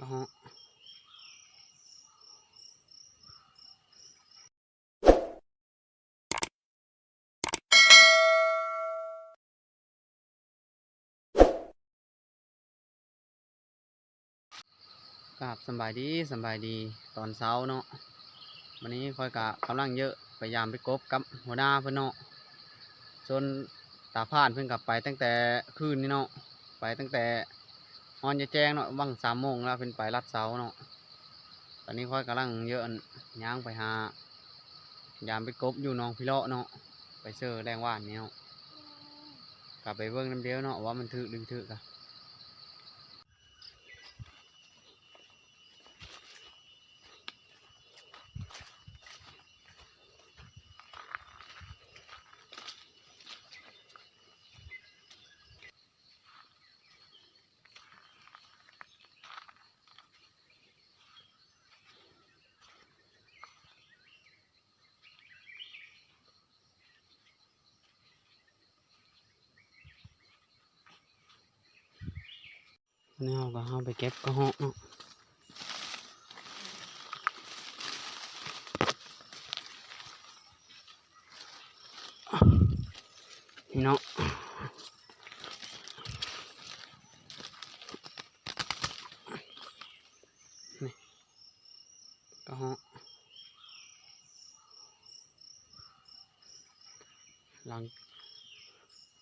กระเหาะกาบสบายดีสบายดีตอนเช้าเนาะวันนี้คอยกะกำลังเยอะพยายามไปกบกับหัวหน้าเพื่อนเนาะจนตาผ่านเพิ่นกลับไปตั้งแต่คืนนี้เนาะไปตั้งแต่ ฮอนจะแจ้งเนาะบังสามโมงแล้วเป็นไปรัดเสาเนาะตอนนี้ค่อยกำลังเยอะย่างไปหายามไปกบอยู่หนองพิเลาะเนาะไปเจอแรงว่านเนี้ยกลับไปเบิ้งน้ำเดียวเนาะว่ามันถือดึงถือกะ นี่เราก็เอาไปเก็บกระหาะเนาะนี่เนาะนี่กระเหาะหลัง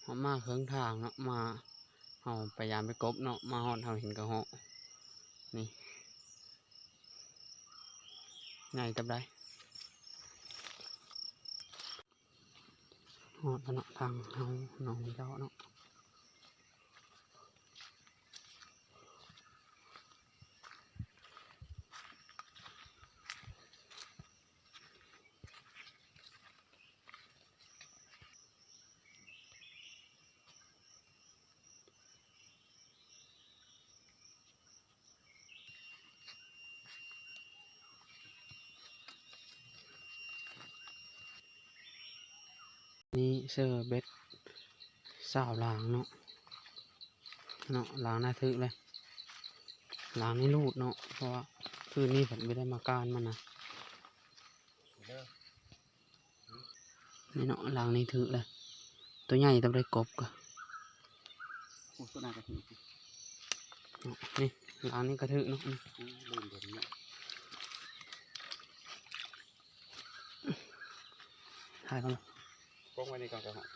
เอามาเครื่องทางเนาะมาาพยายามไปกบเนาะมาหอดเราเห็นกระหอนี่ไงจับได้หอดเนาะทางเฮาหนองเจ้าเนาะ นี่เสื้อเบ็ดสาวล้างเนาะเนาะล้างหน้าทึกเลยล้างนี่รูดเนาะเพราะว่าคืนนี้ผมไม่ได้มาการมันนะนี่เนาะล้างนี่ทึกเลยตัวใหญ่ต้องได้กบก่อนนี่ล้างนี่กระทึกเนาะถ่ายกันเลย งไว้ในกล่องกระหอบ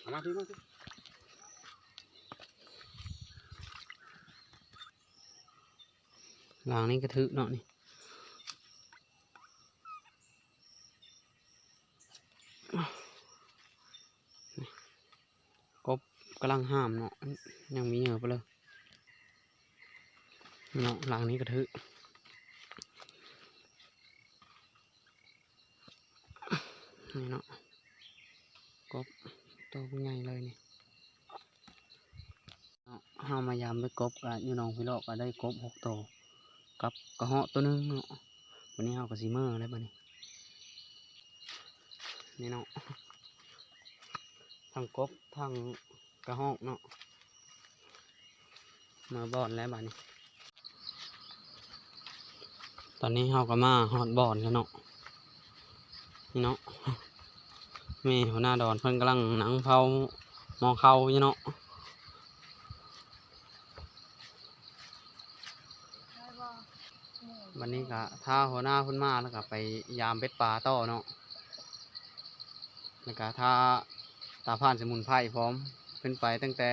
เอามาพี่มาพี่ลางนี่กระทึกเนาะนี่กบกำลังห้ามเนาะยังมีเหยื่อไปเลยเนาะหลางนี้กระทึกนี่เนาะ กบตัวใหญ่เลยนี่เนาะเฮามายามไปกบกันอยู่หนองพิโลกก็ได้กบหกตัวกับกระเหาะตัวหนึงเนาะวันนี้เอากระสีเมอร์แล้วบัดนี้นี่เนาะทั้งกบทั้งกระเหาะเนาะมาบอนแล้วบัดนี้ตอนนี้เราก็มาฮอดบอนแล้วเนาะนี่เนาะ ม่หัวหน้าดอนเพิ่นกำลังหนังเผามองเข้าอยู่เนาะวันนี้ก็ถ้าหัวหน้าเพุ่นมาแล้วก็ไปยามเบ็ดปลาต่อเนาะแล้วก็ถ้าตาผ่านสมุนไพรพร้อมขึ้นไปตั้งแต่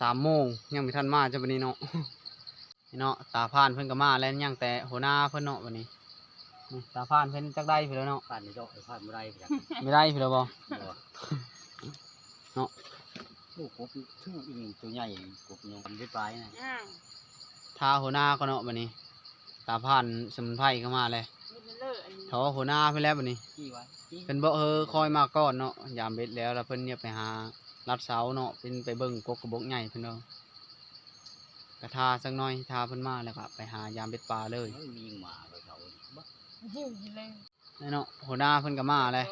สามโมงยังม่ทันมาจะวันนี้เนาะเนาะตาผ่านเพิ่นก็มาแล้วยังแต่หัวหน้าเพิ่นเนาะวันนี้ ตาผ่านเพิ่นจักได้พี่แล้วเนาะผ่านในเจาะผ่านไม่ได้พี่ไม่ได้พี่แล้วบ่เนาะลูกกบชื่ออีกหนึ่งตัวใหญ่กบยังทำได้ปลายนะอ้าวถ้าหัวหน้าก็เนาะวันนี้ ตาผ่านสมุนไพรก็มาเลยมิลเลอร์อันนี้ทอหัวหน้าเพิ่นแล้ววันนี้ขี้ไว้ขี้เพิ่นบอกเออคอยมาก่อนเนาะยามเบ็ดแล้วแล้วเพิ่นเนี่ยไปหารัดเสาเนาะเป็นไปเบิ่งกกกระบอกใหญ่เพิ่นเนาะกระทาสักหน่อยทาเพิ่นมาแล้วก็ไปหายามเบ็ดปลาเลยเฮ้ยมียิงหมาไปเขา บักหิวเลยนี่เนาะหัวหน้าเพิ่นก็มาเลย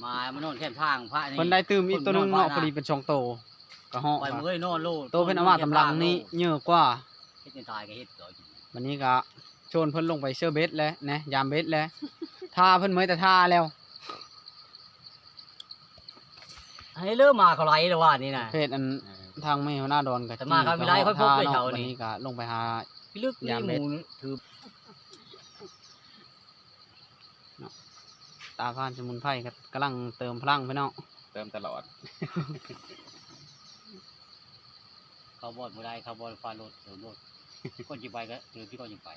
หมามันนอนแค่ทางพระนี่เพิ่นได้ตื่มอีกตัวหนึงเนาะคนนอนบ้านพอดีเป็นช่องโตกระเหาะไปว่ะมันก็เลยนอนโลดโตเพิ่นเอามาตำลังนี่เยอะกว่าเฮ็ดจนตายก็เฮ็ดต่ออยู่วันนี้ก็ชวนเพิ่นลงไปเชื่อเบ็ดแล้วนะยามเบ็ดแล้วท่าเพิ่นเมื่อแต่ท่าแล้วให้เริ่มมาเขาไหลแล้วว่านี่น่ะเพศอันทางไม่หัวหน้าดอนกับแต่มาครับไม่ได้ค่อยพบเลยเช้านี้วันนี้ก็ลงไปหาพี่ลึกนี่ยามหเบ็ดมูนี่ถือ ตาพานสมุนไพรก็กำลังเติมพลังพี่น้องเติมตลอด เขาบอดบ่ได้เขาบอดฟาโรดเติมโรดคนจิไปก็เติมพี่ก็ยังไป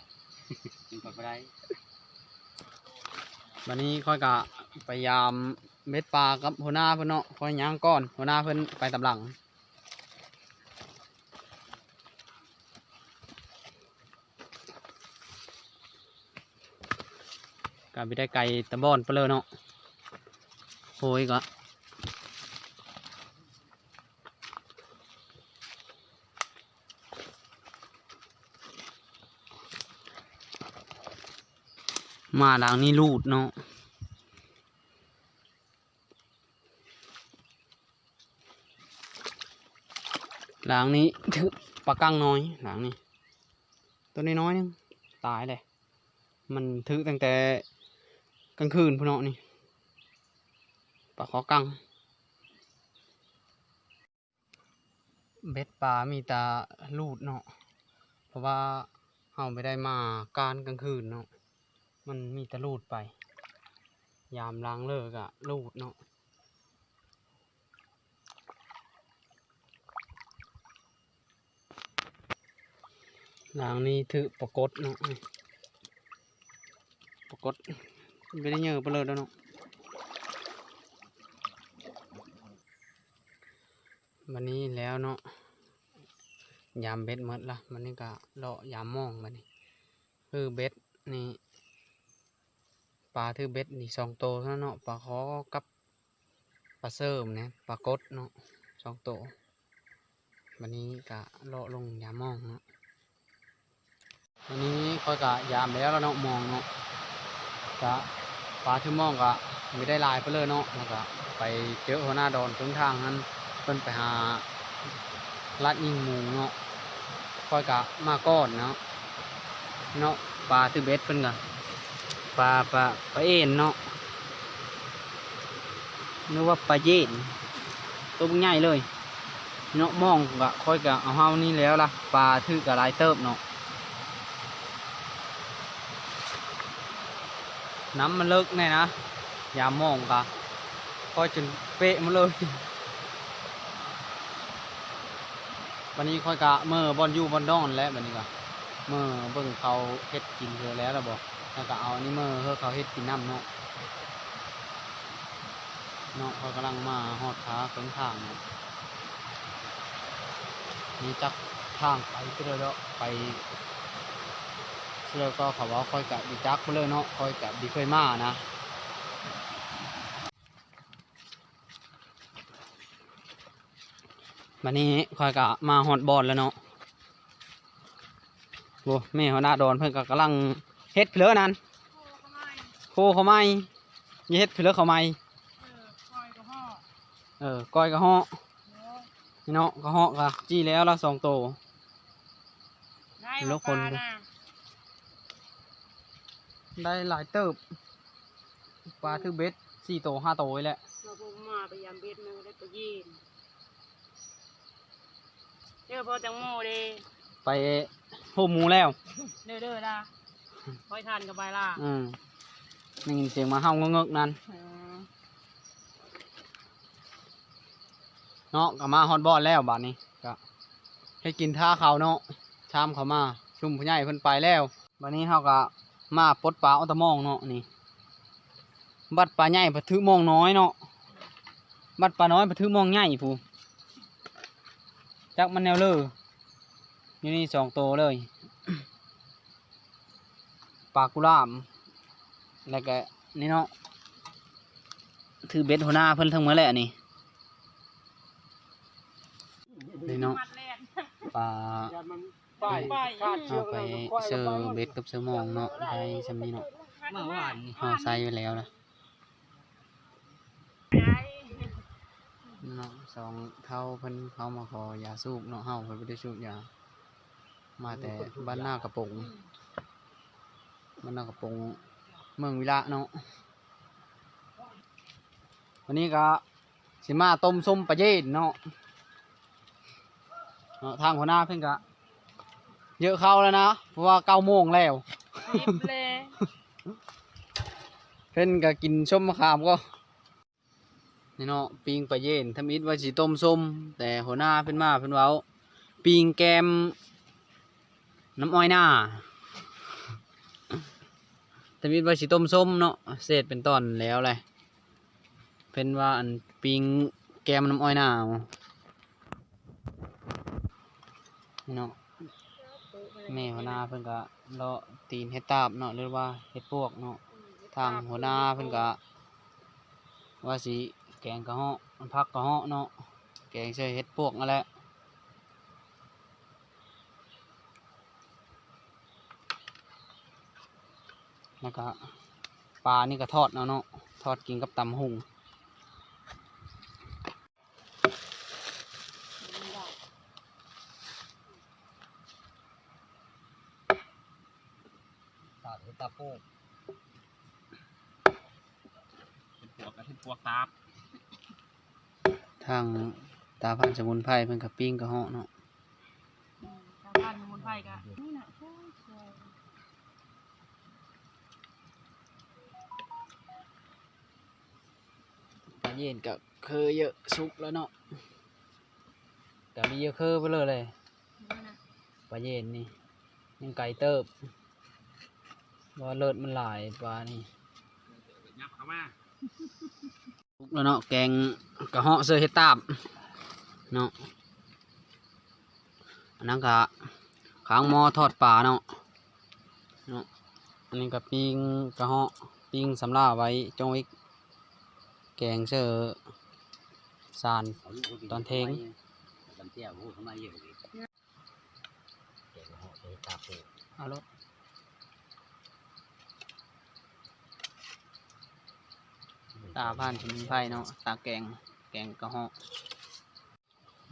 ยังไปบ่ได้วันนี้ค่อยกะพยายามเบ็ดปลากับหัวหน้าเพิ่นเนาะค่อยย่างก้อนหัวหน้าเพิ่นไปตำหลัง ก็ไปได้ไก่ตะบอนไปเลยเนาะโอ้ยก็มาหลังนี้ลูดเนาะหลังนี้ถือปลากังน้อยหลังนี้ ตัวนี้น้อยๆนึงตายเลย มันถือตั้งแต่ กลางคืนพุ่นเนาะนี่ปลาขอกังเบ็ดปลามีตาลูดเนาะเพราะว่าเฮาไม่ได้มาการกลางคืนเนาะมันมีต่ลูดไป ยามล้างเลิกอะลูดเนาะล้างนี้ถือปรากฏเนาะปรากฏ ไม่ได้เยอะไปเลยแล้วเนาะวันนี้แล้วเนาะยามเบ็ดหมดละมันนี่ก็เลาะยามมองมันนี่คือเบ็ดนี่ปลาถือเบ็ดนี่สองโตเท่านั้นเนาะปลาขอกับปลาเสริมเนี่ยปลากดเนาะสองโตววันนี้ก็เลาะลงยามมองเนาะวันนี้ค่อยกะยามแล้วเนาะมองเนาะกะ ปลาที่มองกะไม่ได้ลายไปเลยเนาะแล้วก็ไปเจอหัวหน้าดอนตรงทางนั้นเพิ่นไปหาลัดยิงหมูเนาะค่อยกะมาก้อนเนาะเนาะปลาที่เบ็ดเพิ่นกะปลาปลาปลาเอ็นเนาะนึกว่าปลาเย็นตัวใหญ่เลย เนาะมองกะค่อยกะเอาเฮานี่แล้วล่ะปลาถือกะลายเติบเนาะ น้ำมันเลิกแน่นะ อย่ามองกะคอยจนเป๊ะมาเลย วันนี้ค่อยกะเมื่อบอลยูบอลดอนแล้ววันนี้กะเมื่อเบิ่งเขาเฮ็ดกินเธอแล้วแล้วบอกแล้วก็เอาอันนี้เมื่อเพื่อเขาเฮ็ดกินน้ำเนาะเนาะเขากำลังมาหอดขาเพิ่งทางเนาะนี่จักทางไปก็เลยแล้วไป แล้วก็เขาว่าคอยกับดีจักไปเลยเนาะคอยกับดีเคยมานะวันนี้คอยกับมาฮอดบอลแล้วเนาะโว้แม่หัวหน้าดอนเพิ่นก็กำลังเฮ็ดเพลือนั่นโคเขาไม่ยี่เฮ็ดเพลือเขาไม่เออก้อยกระเหาะเนาะกระเหาะกะจี้แล้วละสองโตได้แล้วบ่คนนะ ได้หลายเติบ ปลาทือเบ็ดสี่โตห้าโตไว้แหละเราพวกมาไปยามเบ็ดนึงได้ไปยีนเด้อพอจังโมเด้ไปโฮมหมูแล้วเด้อเด้อล่ะคอยทานกับใบล่ะอืมได้ยินเสียงมาเฮาเงึกๆนั่นอืมเนาะก็มาฮอดบอลแล้วบัดนี้ก็ให้กินท่าเขาวเนาะชามเขามา ชุมผู้ใหญ่เพิ่นไปแล้วบัดนี้เฮาก็ มาปดปลาเอาตะมองเนาะนี่ บัดปลาใหญ่บ่ถือมองน้อยเนาะบัดปลาน้อยบ่ถือมองใหญ่ผู้จักมันแนวเลยอยู่นี่สองโตวเลยปลากุลามแล้วก็นี่เนาะถือเบ็ดหัวหน้าเพิ่นทั้งหมดแหละนี่นี่เนาะปลา ป้ายป้ายเอาไปเซอร์เบ็ดกับเซอร์มองเนาะได้สำนี้เนาะเมื่อวานนี่เอาใส่ไว้แล้วนะได้เนาะสองเท่าเพิ่นเขามาขอยาสูบเนาะเฮาเพิ่นบ่ได้สูบยามาแต่บ้านหน้ากระปงบ้านหน้ากระปงเมืองวิระเนาะวันนี้ก็สิมาต้มส้มปลาเย็นเนาะเนาะทางหัวหน้าเพิ่นก็ เยอะเข้าแล้วนะเพราะว่าเก้าโมงแล้วยิบเลยเพิ่นก็กินส้มมะขามก็นี่เนาะปิงปลาเย็นทำอิดว่าสิต้มส้ม แต่หัวหน้าเพิ่นมาเพิ่นเว้าปิงแกม น้ำอ้อยหน้าทำอิดว่าสิต้มส้มเนาะเศษเป็นตอนแล้วเลยเพิ่นว่าอันปิงแกมน้ำอ้อยหน้าเอานี่เนาะ แม่หัวหน้าเพิ่นก็เลาะตีนเฮ็ดตาบเนาะหรือว่าเฮ็ดพวกเนาะทางหัวหน้าเพิ่นก็ว่าสิแกงกระเหาะมันพักกระเหาะเนาะแกงใส่เฮ็ดพวกนั่นแหละแล้วก็ปลานี่ก็ทอดเอาะเนาะทอดกินกับตำหุง ตาดตาโป้ง เป็นพวกกระทิพวกตาบ ทางตา พันสมุนไพรเพิ่นก็ปิ้งกระเหาะเนาะชาวบ้านมนไพรกะนี่น่ะใช่ใช่ปลาเย็นก็เคยเยอะสุกแล้วเนาะก็มีเยอะเคยไปเลยเลยนั่นะปลาเย็นนี่ยังไก่เติบว่าเลิศมันหลายปลานี่ยับเข้ามาลุกแล้วเนาะแกงกระเหาะเสื้อเฮ็ดตาบ เนาะอันนั้นก็ขางมอทอดปลาเนาะเนาะอันนี้ก็ปิ้งกระเหาะปิ้งสำลาไว้จงไว้แกงเสื้อสารตอนเทงตอามาเยอะเลยแกตาโป้ารถตาผ่านสมุนไพรเนาะตาแกงแกงกระเหาะ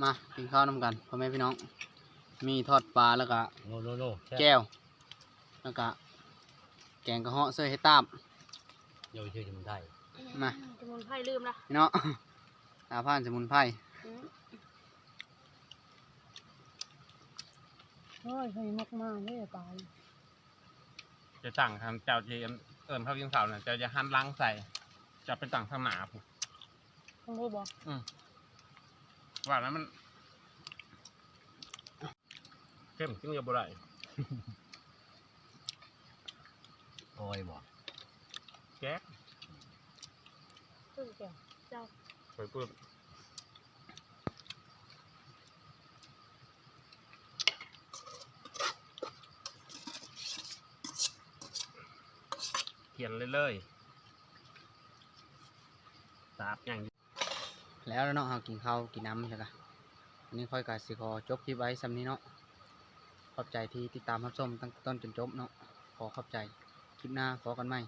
มากินข้าวนำกันพ่อแม่พี่น้อง มีทอดปลาแล้วก็โนโนโนแซ่บแก้ว แล้วก็แกงกระเหาะเสื้อเฮ็ดตาบเยาวชื่อสมุนไพรมาสมุนไพรลืมละพี่เนาะตาผ่านสมุนไพรอืมโอ้ยเคยมากมากเลยปลาจะสั่งทำเจ้าจีเอิญเขากินข้าวเนี่ยเจ้าจะหั่นล้างใส่ จะไปสั่งทางหนาผมต้องรู้บอก ว่าแล้วมันเข้มขึ้นกับบุไรโอ้ยบอกแก๊กตึ้งแก้วเจ้าไปปุ๊บเขียนเลยเลยๆสาบอย่าง แล้วแล้วเนาะเอากินข้าวกินน้ำใช่ปะวันนี้ค่อยกาสิขอจบคลิปไว้สำนี้เนาะขอบใจที่ติดตามรับชมตั้งต่ต้นจนจบเนาะขอขอบใจคลิปหน้าขอกันใหม่